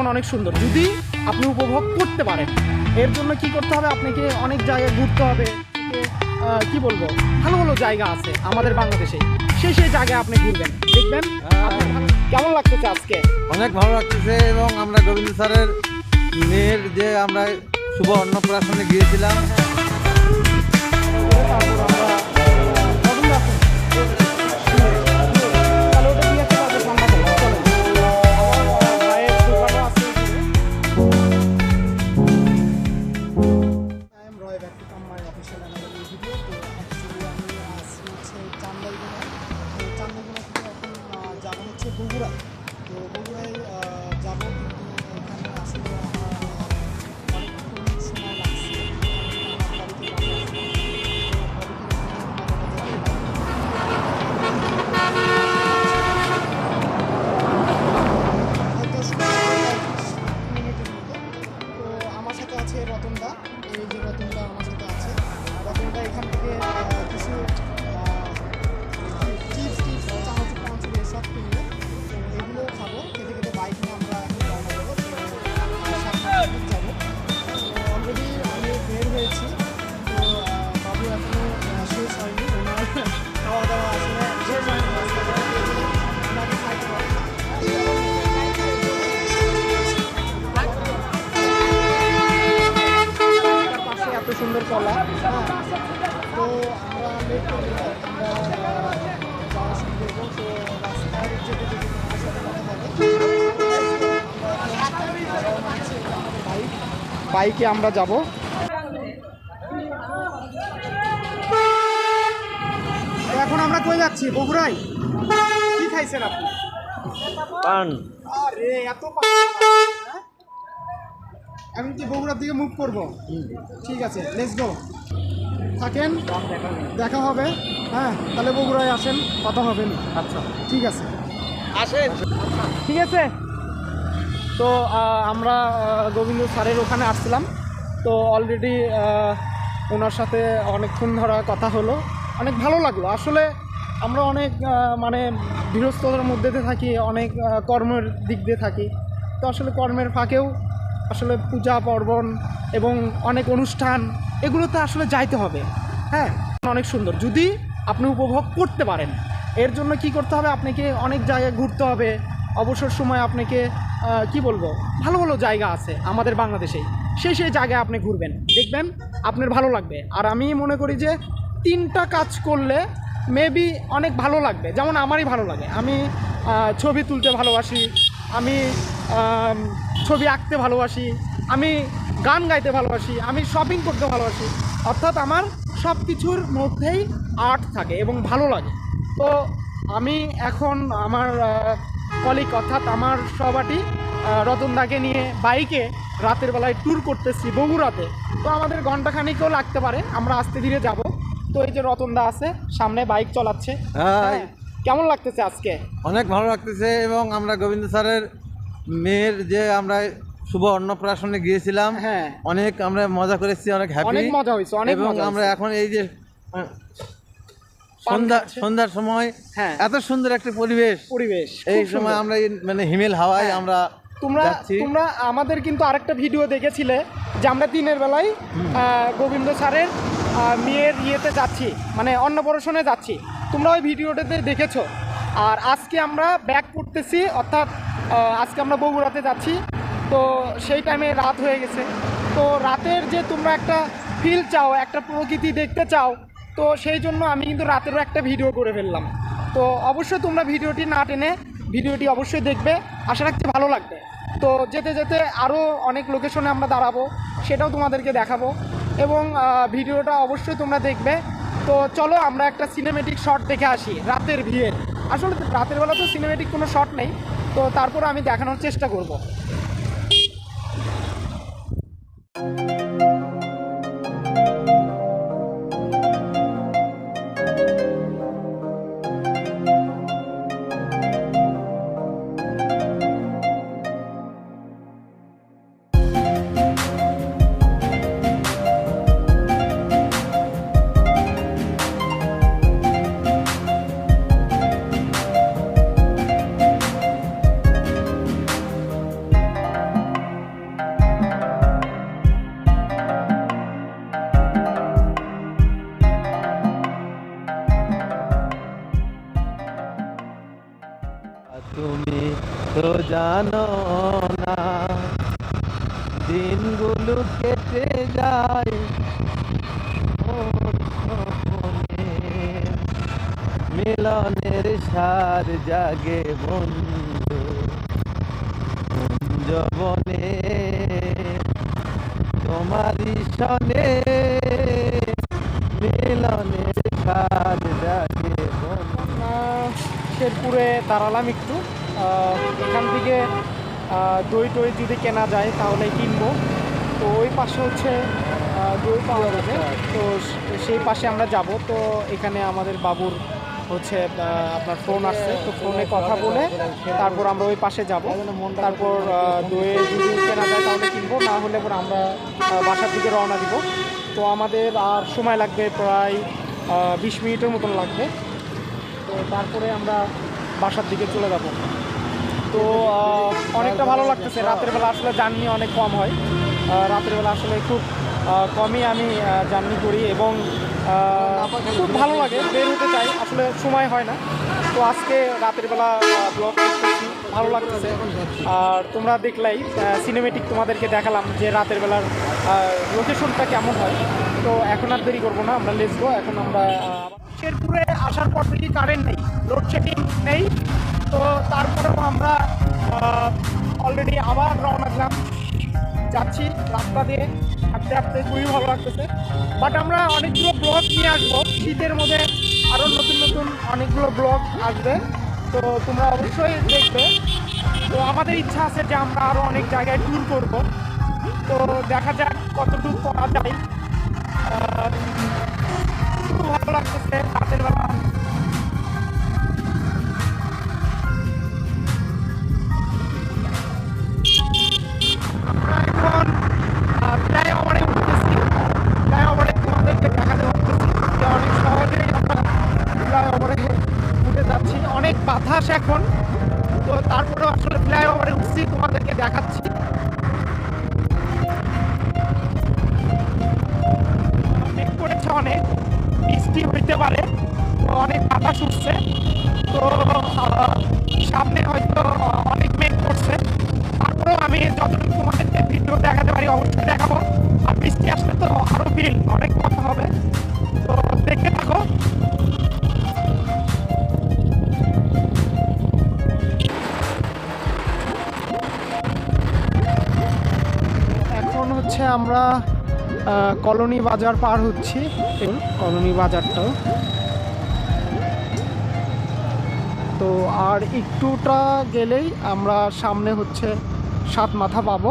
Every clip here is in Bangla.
জীবন অনেক সুন্দর যদি আপনি উপভোগ করতে পারেন। এর জন্য কি করতে হবে? আপনাকে অনেক জায়গায় ঘুরতে হবে। কি বলব? ভালো ভালো জায়গা আছে আমাদের বাংলাদেশে। সেই সেই জায়গায় আপনি ঘুরবেন। দেখবেন কেমন লাগতেছে আজকে? অনেক ভালো লাগতেছে এবং আমরা গোবিন্দ স্যারের মেয়ের যে আমরা শুভ অন্নপ্রাশনে গিয়েছিলাম। সুন্দর কলা বাইকে আমরা যাব এখন আমরা কই যাচ্ছি বগুড়ায়। কি খাইছেন আপনি? পান। আরে এত পা- হ্যাঁ? এখন কি বগুড়ার দিকে মুভ করব? ঠিক আছে লেটস গো থাকেন দেখা হবে। হ্যাঁ তাহলে বগুড়ায় আসেন কথা হবে। আচ্ছা। ঠিক আছে। আসেন। ঠিক আছে? তো আমরা গোবিন্দ স্যারের ওখানে আসছিলাম। তো অলরেডি ওনার সাথে অনেকক্ষণ ধরা কথা হলো। অনেক ভালো লাগল। আসলে আমরা অনেক মানে গৃহস্থতার মধ্যে থাকি, অনেক কর্মের দিক দিয়ে থাকি। তো আসলে কর্মের ফাঁকেও আসলে পূজা, পার্বণ এবং অনেক অনুষ্ঠান, এগুলোতে আসলে যাইতে হবে। হ্যাঁ অনেক সুন্দর। যদি আপনি উপভোগ করতে পারেন, এর জন্য কি করতে হবে? আপনাকে অনেক জায়গায় ঘুরতে হবে। অবসর সময় আপনাকে কি বলব? ভালো ভালো জায়গা আছে আমাদের বাংলাদেশেই। সেই সেই জায়গায় আপনি ঘুরবেন। দেখবেন আপনার ভালো লাগবে। আর আমি মনে করি যে তিনটা কাজ করলে মেবি অনেক ভালো লাগবে। যেমন আমারই ভালো লাগে। আমি ছবি তুলতে ভালোবাসি। আমি ছবি আঁকতে ভালোবাসি। আমি গান গাইতে ভালোবাসি। আমি শপিং করতে ভালোবাসি। অর্থাৎ আমার সব কিছুর মধ্যেই আর্ট থাকে এবং ভালো লাগে। তো আমি এখন আমার কলিক অর্থাৎ আমার সবাটি রতনদাকে নিয়ে বাইকে রাতের বেলায় ট্যুর করতেছি বগুড়াতে। তো আমাদের ঘন্টাখানিকও লাগতে পারে। আমরা আস্তে ধীরে যাব। তো এই যে রতনদা আছে সামনে বাইক চালাচ্ছে। হ্যাঁ হ্যাঁ, কেমন লাগতেছে আজকে? অনেক ভালো লাগতেছে এবং আমরা গোবিন্দ স্যারের মেয়ের যে আমরা শুভ অন্নপ্রাশনে গিয়েছিলাম হ্যাঁ। অনেক আমরা মজা করেছি অনেক হ্যাপি অনেক মজা হয়েছে অনেক এবং মজা আমরা এখন এই যে সন্ধ্যা সন্ধ্যার সময় হ্যাঁ। এত সুন্দর একটা পরিবেশ। পরিবেশ এই সময় আমরা এই মানে হিমেল হাওয়ায় হ্যাঁ। আমরা তোমরা তোমরা আমাদের কিন্তু আরেকটা ভিডিও দেখেছিলে যে আমরা দিনের বেলায় গোবিন্দ স্যারের মেয়ের ইয়েতে যাচ্ছি মানে অন্নপ্রাশনে যাচ্ছি। তোমরা ওই ভিডিওটাতে দেখেছ। আর আজকে আমরা ব্যাক করতেছি অর্থাৎ আজকে আমরা বগুড়াতে যাচ্ছি। তো সেই টাইমে রাত হয়ে গেছে। তো রাতের যে তোমরা একটা ফিল চাও, একটা প্রকৃতি দেখতে চাও, তো সেই জন্য আমি কিন্তু রাতেরও একটা ভিডিও করে ফেললাম। তো অবশ্যই তোমরা ভিডিওটি না টেনে ভিডিওটি অবশ্যই দেখবে। আশা রাখছি ভালো লাগবে। তো যেতে যেতে আরও অনেক লোকেশনে আমরা দাঁড়াবো, সেটাও তোমাদেরকে দেখাবো। এবং ভিডিওটা অবশ্যই তোমরা দেখবে। তো চলো আমরা একটা সিনেমেটিক শট দেখে আসি, রাতের ভিড়। আসলে রাতের বেলা তো সিনেমেটিক কোনো শট নেই, তো তারপর আমি দেখানোর চেষ্টা করব। মিলনের সার জাগে বন্ধু। জবনে সনে মিলনের সার জাগে শেরপুরে দাঁড়ালাম একটু। এখান থেকে দই টই যদি কেনা যায় তাহলে কিনবো। তো ওই পাশে হচ্ছে দই পাওয়া যাবে। তো সেই পাশে আমরা যাব। তো এখানে আমাদের বাবুর হচ্ছে আপনার ফোন আসছে, তো ফোনে কথা বলে তারপর আমরা ওই পাশে যাব। তারপর দই যদি কেনা যায় তাহলে কিনবো, না হলে পর আমরা বাসার দিকে রওনা দিব। তো আমাদের আর সময় লাগবে প্রায় বিশ মিনিটের মতন লাগবে। তো তারপরে আমরা বাসার দিকে চলে যাব। তো অনেকটা ভালো লাগতেছে। রাতের বেলা আসলে জার্নি অনেক কম হয়। রাতের বেলা আসলে খুব কমই আমি জার্নি করি এবং খুব ভালো লাগে, বের হতে চাই। আসলে সময় হয় না। তো আজকে রাতের বেলা ব্লগ করতেছি ভালো লাগতেছে। আর তোমরা দেখলাই সিনেমেটিক তোমাদেরকে দেখালাম যে রাতের বেলার লোকেশনটা কেমন হয়। তো এখন আর দেরি করব না, আমরা লেসবো এখন আমরা শেরপুরে আসার পর থেকে কারেন্ট নেই লোডশেডিং নেই। তো তারপরেও আমরা অলরেডি আবার রওনা দিলাম। যাচ্ছি রাস্তা দিয়ে। হাঁটতে হাঁটতে খুবই ভালো লাগতেছে। বাট আমরা অনেকগুলো ব্লগ নিয়ে আসব। শীতের মধ্যে আরও নতুন নতুন অনেকগুলো ব্লগ আসবে। তো তোমরা অবশ্যই দেখবে। তো আমাদের ইচ্ছা আছে যে আমরা আরও অনেক জায়গায় ট্যুর করব। তো দেখা যাক কতটুকু করা যায়। খুব ভালো লাগতেছে। রাতের বেলা দেখাচ্ছি। কলোনি বাজার পার হচ্ছি। কলোনি বাজারটাও। তো আর একটুটা গেলেই আমরা সামনে হচ্ছে সাত মাথা পাবো।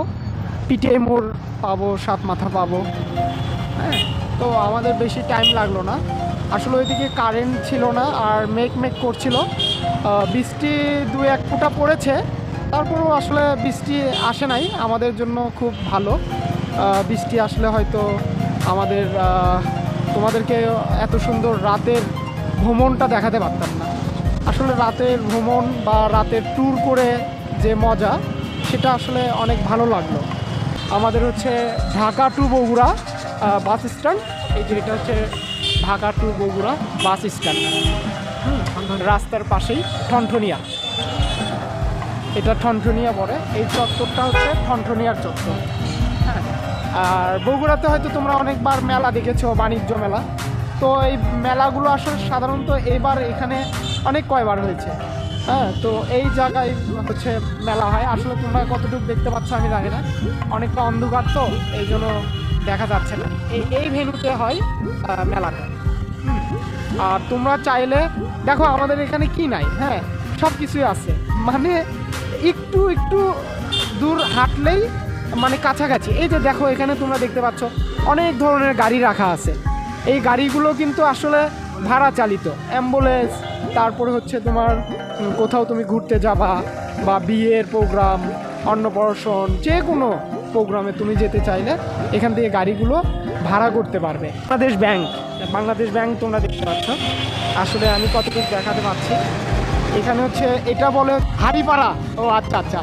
পিটিআই মোড় পাবো সাত মাথা পাবো। হ্যাঁ তো আমাদের বেশি টাইম লাগল না। আসলে ওইদিকে কারেন্ট ছিল না, আর মেঘ মেঘ করছিল। বৃষ্টি দু এক ফুটা পড়েছে। তারপরেও আসলে বৃষ্টি আসে নাই। আমাদের জন্য খুব ভালো। বৃষ্টি আসলে হয়তো আমাদের তোমাদেরকে এত সুন্দর রাতের ভ্রমণটা দেখাতে পারতাম না। আসলে রাতের ভ্রমণ বা রাতের ট্যুর করে যে মজা, সেটা আসলে অনেক ভালো লাগল। আমাদের হচ্ছে Dhaka to Bogura bus stand এই যে এটা হচ্ছে Dhaka to Bogura bus stand রাস্তার পাশেই ঠনঠনিয়া। এটা ঠনঠনিয়া পড়ে এই চত্বরটা হচ্ছে ঠনঠনিয়ার চত্বর। আর বগুড়াতে হয়তো তোমরা অনেকবার মেলা দেখেছ, বাণিজ্য মেলা। তো এই মেলাগুলো আসলে সাধারণত এবার এখানে অনেক কয়বার হয়েছে। হ্যাঁ তো এই জায়গায় হচ্ছে মেলা হয়। আসলে তোমরা কতটুকু দেখতে পাচ্ছ আমি জানি না। অনেকটা অন্ধকার তো, এই জন্য দেখা যাচ্ছে না। এই এই ভেনুতে হয় মেলাটা আর তোমরা চাইলে, দেখো আমাদের এখানে কি নাই হ্যাঁ সব কিছুই আছে। মানে একটু একটু দূর হাঁটলেই মানে কাছাকাছি। এই যে দেখো, এখানে তোমরা দেখতে পাচ্ছ, অনেক ধরনের গাড়ি রাখা আছে। এই গাড়িগুলো কিন্তু আসলে ভাড়া চালিত। অ্যাম্বুলেন্স, তারপরে হচ্ছে তোমার কোথাও তুমি ঘুরতে যাবা বা বিয়ের প্রোগ্রাম, অন্নপ্রাশন যে কোনো প্রোগ্রামে তুমি যেতে চাইলে এখান থেকে গাড়িগুলো ভাড়া করতে পারবে। বাংলাদেশ ব্যাংক বাংলাদেশ ব্যাংক তোমরা দেখতে পাচ্ছ। আসলে আমি কতটুকু দেখাতে পারছি। এখানে হচ্ছে, এটা বলে হাড়িপাড়া। ও আচ্ছা আচ্ছা।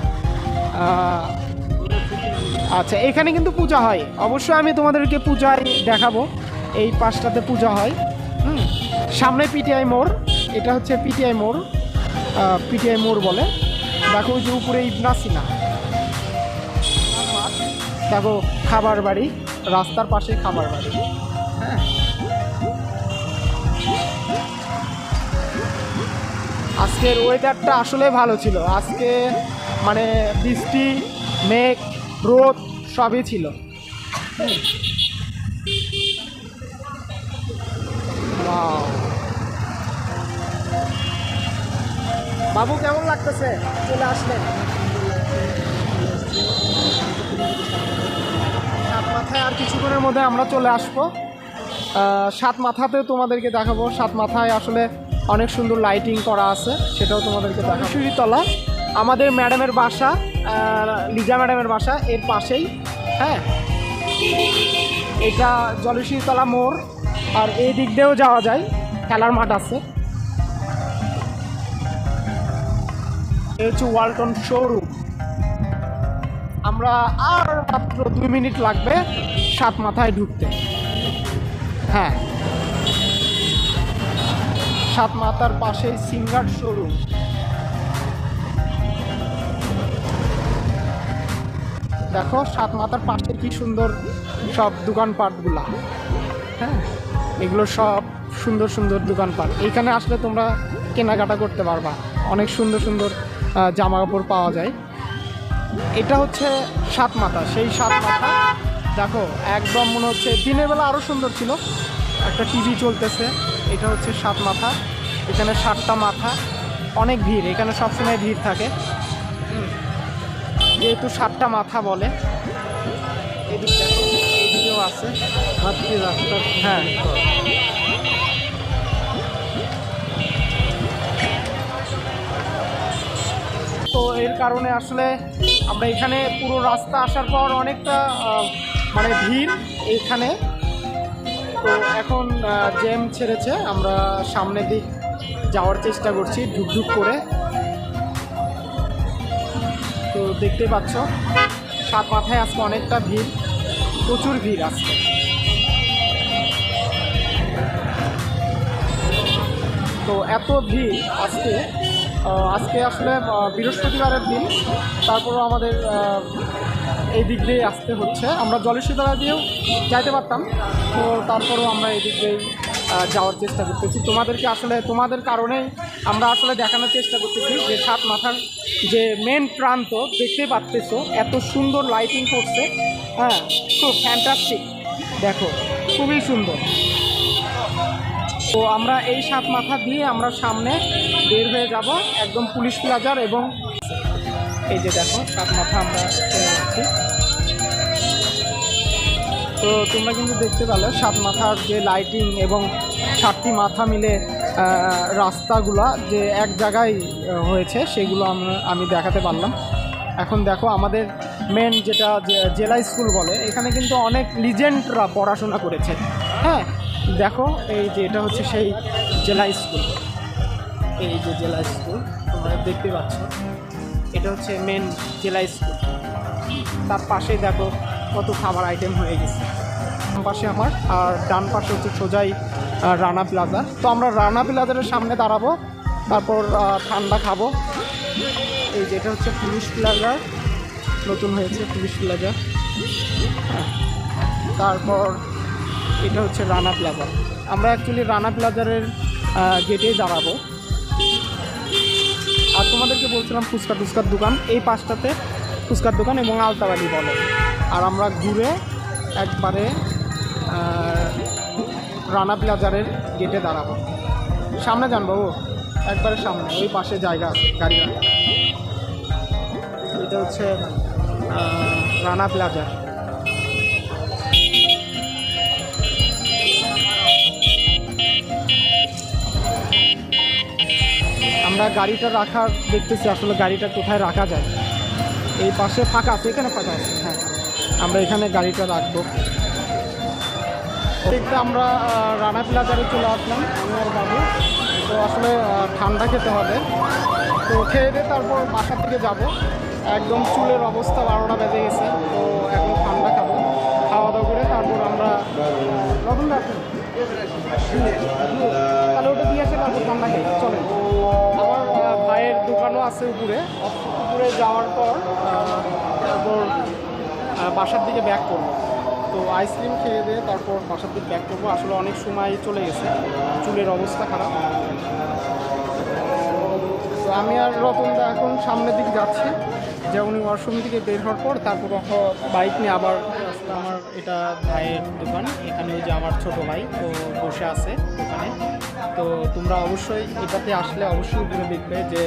আচ্ছা এখানে কিন্তু পূজা হয়। অবশ্যই আমি তোমাদেরকে পূজায় দেখাবো। এই পাঁচটাতে পূজা হয়। হুম, সামনে পিটিআই মোড়। এটা হচ্ছে পিটিআই মোড়। পিটিআই মোড় বলে। দেখো যে উপরে ইবনা সিনা দেখো, খাবার বাড়ি। রাস্তার পাশে খাবার বাড়ি। হ্যাঁ। আজকের ওয়েদারটা আসলে ভালো ছিল। আজকে মানে বৃষ্টি, মেঘ রোদ সবই ছিল। বাবু কেমন লাগতেছে? চলে আসলেন। সাত মাথায় আর কিছুক্ষণের মধ্যে আমরা চলে আসব। সাত মাথাতেও তোমাদেরকে দেখাবো। সাত মাথায় আসলে অনেক সুন্দর লাইটিং করা আছে সেটাও তোমাদেরকে দেখাবো। সিঁড়িতলা আমাদের ম্যাডামের বাসা। লিজা ম্যাডামের বাসা, এর পাশেই হ্যাঁ? এটা জলশিরতলা মোড়, আর এই দিক দিয়েও যাওয়া যায়, খেলার মাঠ আছে। এই হচ্ছে ওয়ালটন শোরুম। আমরা আর মাত্র দুই মিনিট লাগবে সাত মাথায় ঢুকতে। হ্যাঁ। সাত মাথার পাশে সিঙ্গার শোরুম। দেখো, সাত মাথার পাশে কি সুন্দর সব দোকানপাটগুলা হ্যাঁ এগুলো সব সুন্দর সুন্দর দোকানপাট এইখানে আসলে তোমরা কেনাকাটা করতে পারবা। অনেক সুন্দর সুন্দর জামা কাপড় পাওয়া যায়। এটা হচ্ছে সাত মাথা। সেই সাত মাথা, দেখো, একদম মনে হচ্ছে দিনের বেলা আরও সুন্দর ছিল। একটা টিভি চলতেছে, এটা হচ্ছে সাত মাথা। এখানে সাতটা মাথা। অনেক ভিড়, এখানে সবসময় ভিড় থাকে। যেহেতু সাতটা মাথা বলে। এদিক দেখো এদিকেও আছে। রাস্তার হ্যাঁ। তো এর কারণে আসলে আমরা এখানে পুরো রাস্তা আসার পর অনেকটা মানে ভিড় এইখানে তো এখন জ্যাম ছেড়েছে। আমরা সামনের দিক যাওয়ার চেষ্টা করছি ঢুকঢুক করে। তো দেখতে পাচ্ছ সাত মাথায় আজকে অনেকটা ভিড়, প্রচুর ভিড় আজকে। তো এত ভিড় আজকে আজকে আসলে বৃহস্পতিবারের দিন, তারপরও আমাদের এই দিক দিয়ে আসতে হচ্ছে। আমরা জলেশ্বতলা দিয়েও যাইতে পারতাম, তো তারপরেও আমরা এই দিক দিয়েই যাওয়ার চেষ্টা করতেছি। তোমাদেরকে আসলে, তোমাদের কারণেই আমরা আসলে দেখানোর চেষ্টা করতেছি যে সাত মাথার যে মেন প্রান্ত, দেখতে পাচ্তেছ, এত সুন্দর লাইটিং করছে। হ্যাঁ খুব ফ্যান্টাস্টিক দেখো, খুবই সুন্দর। তো আমরা এই সাত মাথা দিয়ে আমরা সামনে বের হয়ে যাব একদম পুলিশ প্লাজার এবং এই যে দেখো, সাত মাথা আমরা তো তোমরা কিন্তু দেখতে পেলে সাত মাথার যে লাইটিং এবং সাতটি মাথা মিলে রাস্তাগুলা যে এক জায়গায় হয়েছে, সেগুলো আমি দেখাতে পারলাম। এখন দেখো আমাদের মেন যেটা জেলা স্কুল বলে, এখানে কিন্তু অনেক লিজেন্ডরা পড়াশোনা করেছে। হ্যাঁ দেখো এই যে এটা হচ্ছে সেই জেলা স্কুল। এই যে জেলা স্কুল, তোমরা দেখতে পাচ্ছ। এটা হচ্ছে মেন জেলা স্কুল। তার পাশেই দেখো কত খাবার আইটেম হয়ে গেছে। পাশে আমার, আর ডান পাশে হচ্ছে সোজাই রানা প্লাজা তো আমরা রানা প্লাজারের সামনে দাঁড়াবো, তারপর ঠান্ডা খাব। এই যেটা হচ্ছে পুলিশ প্লাজা নতুন হয়েছে পুলিশ প্লাজা তারপর এটা হচ্ছে রানা প্লাজা আমরা অ্যাকচুয়ালি রানা প্লাজারের গেটেই দাঁড়াবো। আর তোমাদেরকে বলছিলাম ফুচকা টুচকার দোকান। এই পাঁচটাতে ফুচকার দোকান এবং আলতাবাড়ি বলে। আর আমরা ঘুরে একবারে রানা প্লাজারের গেটে দাঁড়াবো। সামনে যান বাবু, একবারে সামনে, ওই পাশে জায়গা আছে, গাড়ি এটা হচ্ছে রানা প্লাজা আমরা গাড়িটা রাখার, দেখতেছি আসলে গাড়িটা কোথায় রাখা যায়। এই পাশে ফাঁকা আছে, এখানে ফাঁকা আছে হ্যাঁ। আমরা এখানে গাড়িটা রাখব। দেখতে আমরা রানা প্লাজারে চলে আসলাম আমি আর বাবু। তো আসলে ঠান্ডা খেতে হবে। তো খেয়ে দিয়ে তারপর বাসার দিকে যাব। একদম চুলের অবস্থা বারোটা বেজে গেছে, তো এখন ঠান্ডা খাব। খাওয়া দাওয়া করে তারপর আমরা রতন তাহলে ওটা দিয়ে আসে, তারপর ঠান্ডা খেয়ে চলেন। আছে উপরে উপরে যাওয়ার পর তারপর বাসার দিকে ব্যাক করব। তো আইসক্রিম খেয়ে দিয়ে তারপর বাসার দিকে ব্যাক করব। আসলে অনেক সময় চলে গেছে, চুলের অবস্থা খারাপ। তো আমি আর রতনদা এখন সামনের দিকে যাচ্ছি। যে উনি ওয়াশরুম থেকে বের হওয়ার পর তারপর বাইক নিয়ে আবার আমার এটা ভাইয়ের দোকান, এখানে ওই যে আমার ছোট ভাই, ও বসে আছে দোকানে। তো তোমরা অবশ্যই এটাতে আসলে অবশ্যই উপরে দেখবে যে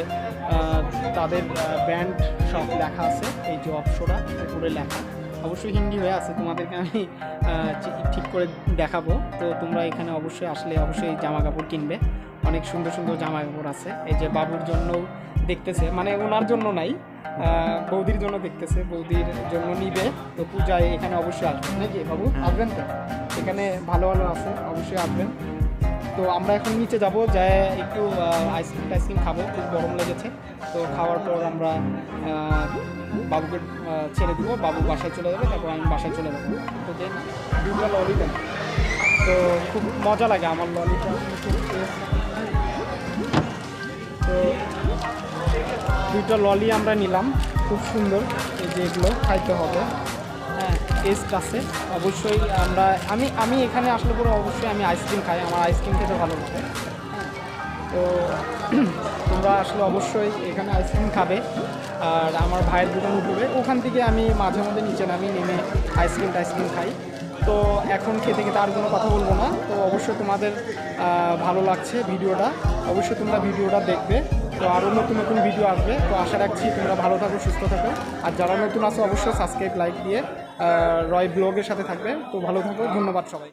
তাদের ব্র্যান্ড সব লেখা আছে, এই যে অপশোরা উপরে লেখা। অবশ্যই হিন্দি হয়ে আছে, তোমাদেরকে আমি ঠিক- করে দেখাবো। তো তোমরা এখানে অবশ্যই আসলে অবশ্যই জামা কাপড় কিনবে। অনেক সুন্দর সুন্দর জামা কাপড় আছে। এই যে বাবুর জন্য দেখতেছে মানে ওনার জন্য নাই বৌদির জন্য দেখতেছে, বৌদির জন্য নিবে। তো পূজায় এখানে অবশ্যই আসবেন। নাকি বাবু? আসবেন তো? এখানে ভালো ভালো আছে, অবশ্যই আসবেন। তো আমরা এখন নিচে যাব, যায় একটু আইসক্রিম টাইসক্রিম খাব, খুব গরম লেগেছে। তো খাওয়ার পর আমরা বাবুকে ছেড়ে দেবো, বাবু বাসায় চলে যাবে, তারপর আমি বাসায় চলে যাব। তো যে না দুটো লরি দেন। তো খুব মজা লাগে আমার ললিটা তো দুইটা ললি আমরা নিলাম, খুব সুন্দর, এই যে এগুলো খাইতে হবে। টেস্ট আছে, অবশ্যই আমরা, আমি আমি এখানে আসলে পরে অবশ্যই আমি আইসক্রিম খাই, আমার আইসক্রিম খেতে ভালো লাগে। তো তোমরা আসলে অবশ্যই এখানে আইসক্রিম খাবে, আর আমার ভাইয়ের দোকান উঠবে। ওখান থেকে আমি মাঝে মধ্যে নিচে নামি, নেমে আইসক্রিম টাইসক্রিম খাই। তো এখন খেতে খেতে আর কোনো কথা বলব না। তো অবশ্যই তোমাদের ভালো লাগছে ভিডিওটা। অবশ্যই তোমরা ভিডিওটা দেখবে। তো আরও নতুন নতুন ভিডিও আসবে। তো আশা রাখছি তোমরা ভালো থাকো, সুস্থ থাকো। আর যারা নতুন আছো, অবশ্যই সাবস্ক্রাইব লাইক দিয়ে রয় ব্লগের সাথে থাকবে। তো ভালো থাকো ধন্যবাদ সবাই